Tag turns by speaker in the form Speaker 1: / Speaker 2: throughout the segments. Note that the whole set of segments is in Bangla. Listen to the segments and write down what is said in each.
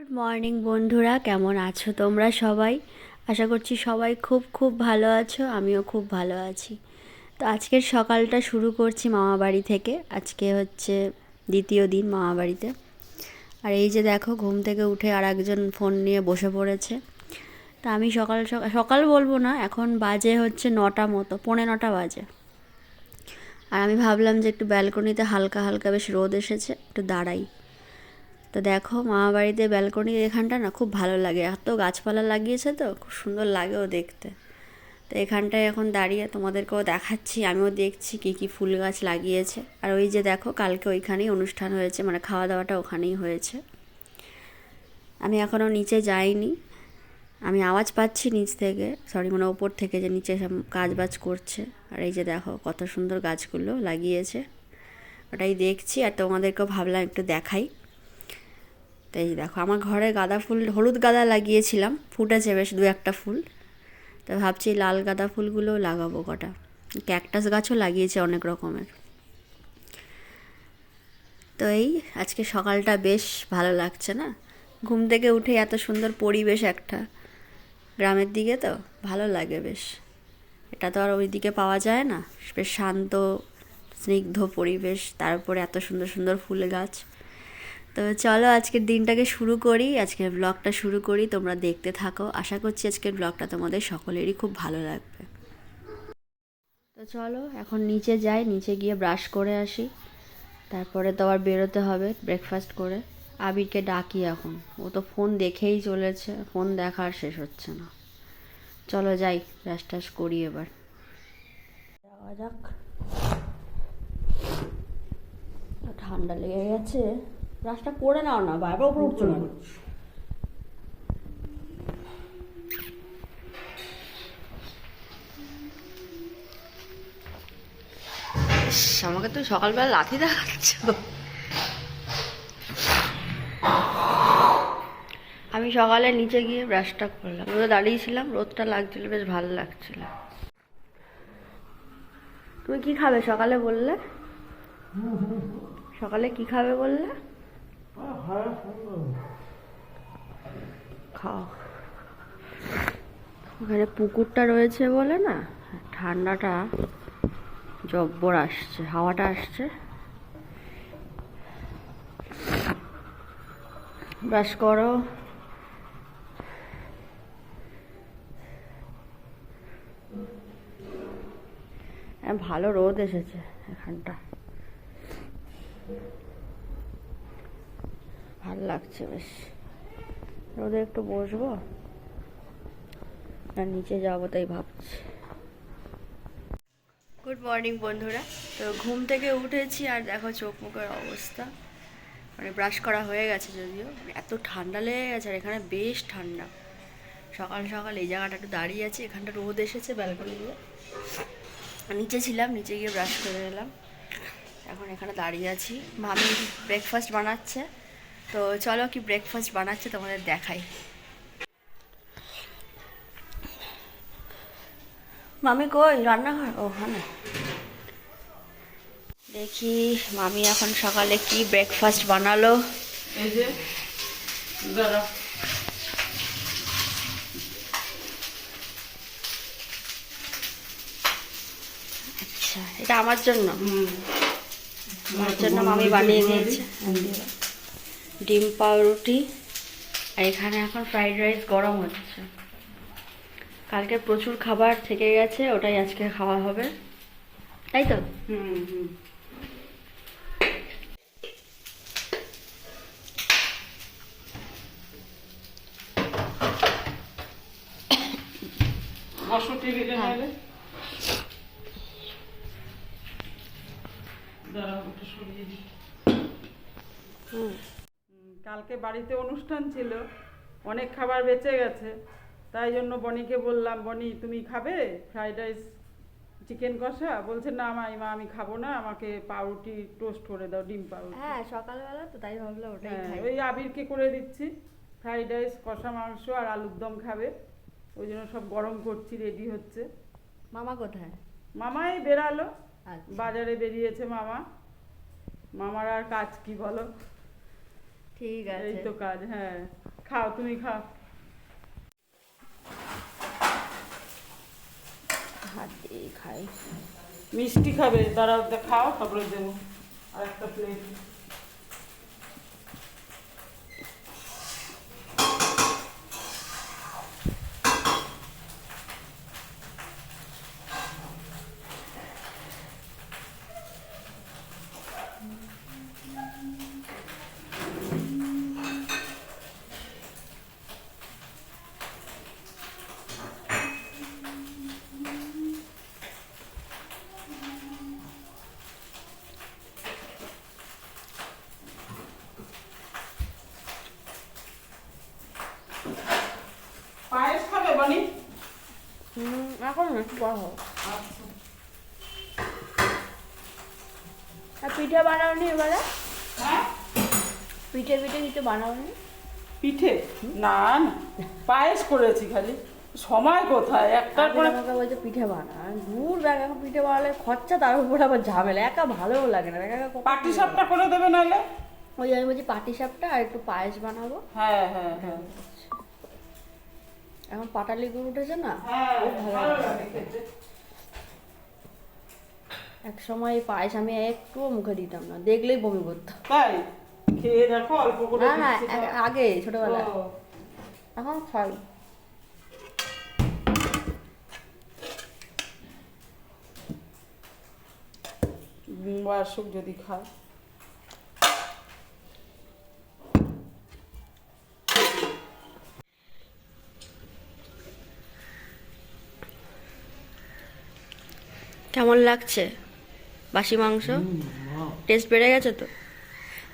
Speaker 1: গুড মর্নিং বন্ধুরা। কেমন আছো তোমরা সবাই? আশা করছি সবাই খুব খুব ভালো আছো। আমিও খুব ভালো আছি। তো আজকের সকালটা শুরু করছি মামা বাড়ি থেকে। আজকে হচ্ছে দ্বিতীয় দিন মামা বাড়িতে। আর এই যে দেখো, ঘুম থেকে উঠে আর একজন ফোন নিয়ে বসে পড়েছে। তা আমি সকাল সকাল বলব না, এখন বাজে হচ্ছে নটা মতো, পৌনে নটা বাজে। আর আমি ভাবলাম যে একটু ব্যালকনিতে হালকা হালকা বেশ রোদ এসেছে, একটু দাঁড়াই। তো দেখো মামা বাড়িতে ব্যালকনির এখানটা না খুব ভালো লাগে। এত গাছপালা লাগিয়েছে তো, খুব সুন্দর লাগেও দেখতে। তো এখানটায় এখন দাঁড়িয়ে তোমাদেরকেও দেখাচ্ছি, আমিও দেখছি কী কী ফুল গাছ লাগিয়েছে। আর ওই যে দেখো কালকে ওইখানেই অনুষ্ঠান হয়েছে মানে খাওয়া দাওয়াটা ওখানেই হয়েছে। আমি এখনও নিচে যাইনি। আমি আওয়াজ পাচ্ছি নিচ থেকে সরি মানে ওপর থেকে যে নিচে সব কাজ বাজ করছে। আর এই যে দেখো কত সুন্দর গাছগুলো লাগিয়েছে। ওটাই দেখছি আর তোমাদেরকেও ভাবলাম একটু দেখাই। তো এই দেখো, আমার ঘরে গাঁদা ফুল, হলুদ গাঁদা লাগিয়েছিলাম, ফুটেছে বেশ দু একটা ফুল। তো ভাবছি লাল গাঁদা ফুলগুলোও লাগাবো কটা। ক্যাকটাস গাছও লাগিয়েছে অনেক রকমের। তো এই, আজকে সকালটা বেশ ভালো লাগছে না? ঘুম থেকে উঠে এত সুন্দর পরিবেশ একটা। গ্রামের দিকে তো ভালো লাগে বেশ। এটা তো আর ওই দিকে পাওয়া যায় না। বেশ শান্ত, স্নিগ্ধ পরিবেশ, তারপরে এত সুন্দর সুন্দর ফুল গাছ। তো চলো আজকের দিনটাকে শুরু করি, আজকের ব্লগটা শুরু করি, তোমরা দেখতে থাকো। আশা করছি আজকের ব্লগটা তোমাদের সকলেরই খুব ভালো লাগবে। তো চলো, এখন নিচে যাই, নিচে গিয়ে ব্রাশ করে আসি। তারপরে তো আবার বেরোতে হবে ব্রেকফাস্ট করে। আবিরকে ডাকি এখন। ও তো ফোন দেখেই চলেছে ফোন দেখার শেষ হচ্ছে না। চলো যাই ব্রাশ টাশ করি এবার। যাওয়া যাক। ঠান্ডা লেগে গেছে। ব্রাশটা করে নাও না, বারবার উপরে উঠছো না। আমাকে তো সকালবেলা লাথি দেখাচ্ছ। আমি সকালে নিচে গিয়ে ব্রাশটা করলাম। রোদে দাঁড়িয়েছিলাম, রোদটা লাগছিল, বেশ ভালো লাগছিল। তুমি কি খাবে সকালে বললে? সকালে কি খাবে বললে? খাও। ওখানে পুকুরটা রয়েছে বলে না, ঠান্ডাটা জব্বর আসছে, হাওয়াটা আসছে। ব্রাশ করো। ভালো রোদ এসেছে এখানটা। ভালো লাগছে বেশ। রোদে একটু বসবো, আর নিচে যাব তাই ভাবছি। গুড মর্নিং বন্ধুরা। তো ঘুম থেকে উঠেছি আর দেখো চোখ মুখের অবস্থা। মানে ব্রাশ করা হয়ে গেছে যদিও। মানে এত ঠান্ডা লেগে গেছে আর এখানে বেশ ঠান্ডা। সকাল সকাল এই জায়গাটা একটু দাঁড়িয়ে আছে, এখানটা রোদ এসেছে ব্যালকনি দিয়ে। নিচে ছিলাম, নিচে গিয়ে ব্রাশ করে এলাম এখন এখানে দাঁড়িয়ে আছি। মামি ব্রেকফাস্ট বানাচ্ছে। তো চলো কি ব্রেকফাস্ট বানাচ্ছে তোমাদের দেখাই। মামি কই? রান্নাঘর? ও হ্যাঁ দেখি মামি এখন সকালে কি ব্রেকফাস্ট বানালো। আচ্ছা এটা আমার জন্য। আমার জন্য মামি বানিয়ে দিয়েছে। ডিম পাউরুটি, আর এখানে এখন ফ্রাইড রাইস গরম হচ্ছে। কালকে প্রচুর খাবার থেকে গেছে, ওটাই আজকে খাওয়া হবে। তাই তো?
Speaker 2: হুম হুম।
Speaker 1: হ্যাঁ।
Speaker 2: নাহলে দাঁড়াও কালকে বাড়িতে অনুষ্ঠান ছিল অনেক খাবার বেঁচে গেছে। তাই জন্য বনিকে বললাম বনি তুমি খাবে? ফ্রাইড রাইস চিকেন কষা? বলছে না মা মা আমি খাব না আমাকে পাউরুটি টোস্ট করে দাও ডিম পাউরুটি।
Speaker 1: হ্যাঁ সকালবেলা তো তাই ভাবলাম ওটাই
Speaker 2: হ্যাঁ,
Speaker 1: খাই।
Speaker 2: ওই আবিরকে করে দিচ্ছি। ফ্রাইড রাইস কষা মাংস আর আলুর দম খাবে। ওই জন্য সব গরম করছি রেডি হচ্ছে।
Speaker 1: মামা কোথায়?
Speaker 2: মামাই বেরালো।
Speaker 1: আচ্ছা।
Speaker 2: বাজারে বেরিয়েছে মামা। মামার আর কাজ কি বলো?
Speaker 1: ঠিক আছে।
Speaker 2: এই তো কাজ হ্যাঁ। খাও তুমি খাও।
Speaker 1: হাত দিয়ে খাই।
Speaker 2: মিষ্টি খাবে দাঁড়াও খাও তারপরে দেবো। আর একটা প্লেট
Speaker 1: হুম এখন একটু বড় হোক আর পিঠে বানাওনি এবারে
Speaker 2: হ্যাঁ
Speaker 1: পিঠে পিঠে কিছু বানাওনি
Speaker 2: পিঠে? না না। পায়েস করেছি খালি। সময় কোথায়?
Speaker 1: তারপরে
Speaker 2: পরে
Speaker 1: আমাকে বলছে পিঠে বানা দূর ব্যাগ এখন পিঠে বানালে খরচা তার উপর আবার ঝামেলা। একা ভালোও লাগে না। একা
Speaker 2: পাটি সাপটা করে দেবে নাহলে?
Speaker 1: ওই আমি বলছি পাটি সাপটা আর একটু পায়েস বানাবো।
Speaker 2: হ্যাঁ হ্যাঁ হ্যাঁ।
Speaker 1: এখন পাটালি গুড় উঠেছে না?
Speaker 2: হ্যাঁ
Speaker 1: ভালো এক সময় পায়েস আমি একটুও মুখে দিতাম না দেখলেই বমি করতাম
Speaker 2: খেয়ে দেখো অল্প করে
Speaker 1: না না
Speaker 2: দিচ্ছি
Speaker 1: এক-
Speaker 2: তো।
Speaker 1: আগে ছোটবেলায়। এখন খাই।
Speaker 2: বুম্বা যদি খায়।
Speaker 1: কেমন লাগছে? বাসি মাংস? টেস্ট বেড়ে গেছে তো?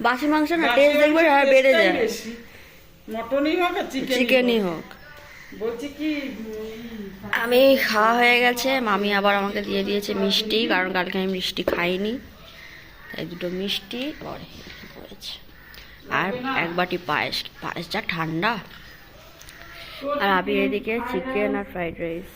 Speaker 1: বাসি মাংস না টেস্ট দেখবে আর বেড়ে যায়।
Speaker 2: মটনই হোক আর চিকেন
Speaker 1: চিকেনই হোক।
Speaker 2: বলছি কি
Speaker 1: আমি খাওয়া হয়ে গেছে মামি আবার আমাকে দিয়ে দিয়েছে মিষ্টি কারণ কালকে আমি মিষ্টি খাইনি। তাই দুটো মিষ্টি পরে পড়েছে আর এক বাটি পায়েস। পায়েস যা ঠান্ডা। আর আমি এদিকে চিকেন আর ফ্রাইড রাইস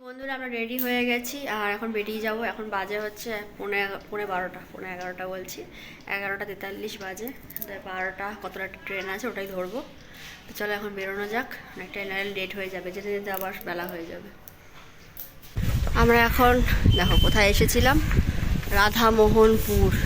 Speaker 1: বন্ধুরা, আমরা রেডি হয়ে গেছি আর এখন বেরিয়ে যাব। এখন বাজে হচ্ছে পৌনে এগা- পৌনে বারোটা, পৌনে এগারোটা বলছি। এগারোটা তেতাল্লিশ বাজে। বারোটা, কতটা ট্রেন আছে ওটাই ধরবো। তো চলো এখন বেরোনো যাক। অনেকটা লেট হয়ে যাবে। যেতে যেতে আবার বেলা হয়ে যাবে। আমরা এখন, দেখো, কোথায় এসেছিলাম? রাধামোহনপুর।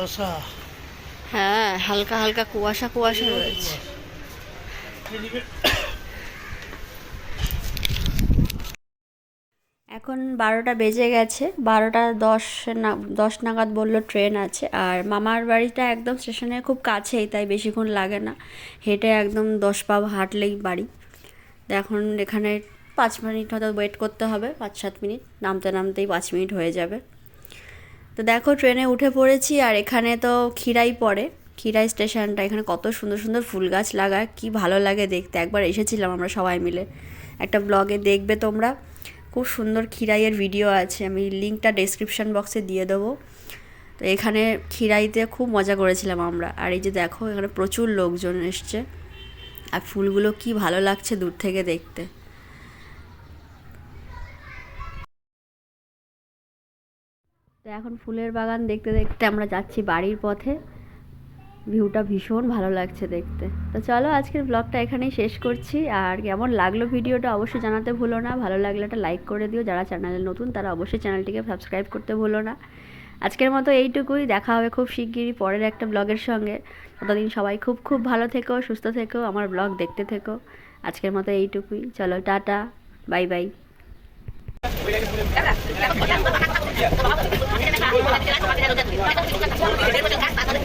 Speaker 3: কুয়াশা।
Speaker 1: হ্যাঁ হালকা হালকা কুয়াশা কুয়াশা রয়েছে। এখন বারোটা বেজে গেছে, বারোটা দশ না, দশ নাগাদ বলল ট্রেন আছে, আর মামার বাড়িটা একদম স্টেশনের খুব কাছেই, তাই বেশিক্ষণ লাগে না। হেঁটে একদম দশ পা হাঁটলেই বাড়ি। এখন এখানে পাঁচ মিনিট হয়তো ওয়েট করতে হবে, পাঁচ সাত মিনিট, নামতে নামতেই পাঁচ মিনিট হয়ে যাবে। তো দেখো, ট্রেনে উঠে পড়েছি আর এখানে তো খিরাই পড়ে। খিরাই স্টেশনটা এখানে কত সুন্দর সুন্দর ফুল গাছ লাগা, কি ভালো লাগে দেখতে। একবার এসেছিলাম আমরা সবাই মিলে। একটা ব্লগে দেখবে তোমরা। খুব সুন্দর খিরাইয়ের ভিডিও আছে, আমি লিঙ্কটা ডেসক্রিপশন বক্সে দিয়ে দেবো। তো এখানে খিরাইতে খুব মজা করেছিলাম আমরা। আর এই যে দেখো, এখানে প্রচুর লোকজন এসছে। আর ফুলগুলো কি ভালো লাগছে দূর থেকে দেখতে। তো এখন ফুলের বাগান দেখতে দেখতে আমরা যাচ্ছি বাড়ির পথে। ভিউটা ভীষণ ভালো লাগছে দেখতে। তো চলো আজকের ব্লগটা এখানেই শেষ করছি। আর কেমন লাগল ভিডিওটা অবশ্যই জানাতে ভুলো না। ভালো লাগলে একটা লাইক করে দিও। যারা চ্যানেলে নতুন, তারা অবশ্যই চ্যানেলটিকে সাবস্ক্রাইব করতে ভুলো না। আজকের মতো এইটুকুই। দেখা হবে খুব শিগগিরই পরের একটা ব্লগের সঙ্গে। ততদিন সবাই খুব খুব ভালো থেকো, সুস্থ থেকো, আমার ব্লগ দেখতে থেকো। আজকের মতো এইটুকুই। চলো টাটা। Bye bye. 好吧，谢谢大家。欢迎回来，欢迎回来，欢迎回来。